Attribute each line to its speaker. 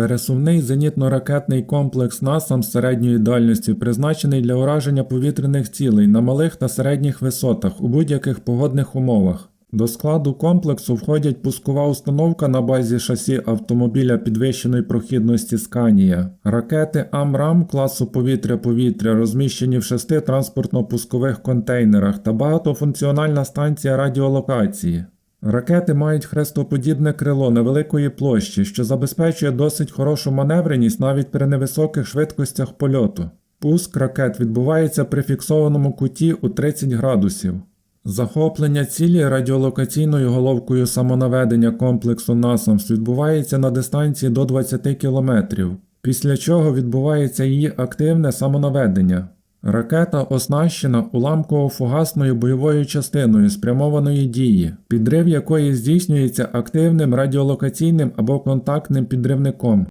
Speaker 1: Пересувний зенітно-ракетний комплекс НАСАМ середньої дальності призначений для ураження повітряних цілей на малих та середніх висотах у будь-яких погодних умовах. До складу комплексу входять пускова установка на базі шасі автомобіля підвищеної прохідності Сканія, ракети АМРАМ класу повітря-повітря, розміщені в шести транспортно-пускових контейнерах та багатофункціональна станція радіолокації. Ракети мають хрестоподібне крило невеликої площі, що забезпечує досить хорошу маневреність навіть при невисоких швидкостях польоту. Пуск ракет відбувається при фіксованому куті у 30 градусів. Захоплення цілі радіолокаційною головкою самонаведення комплексу NASAMS відбувається на дистанції до 20 км, після чого відбувається її активне самонаведення. Ракета оснащена уламково-фугасною бойовою частиною спрямованої дії, підрив якої здійснюється активним радіолокаційним або контактним підривником.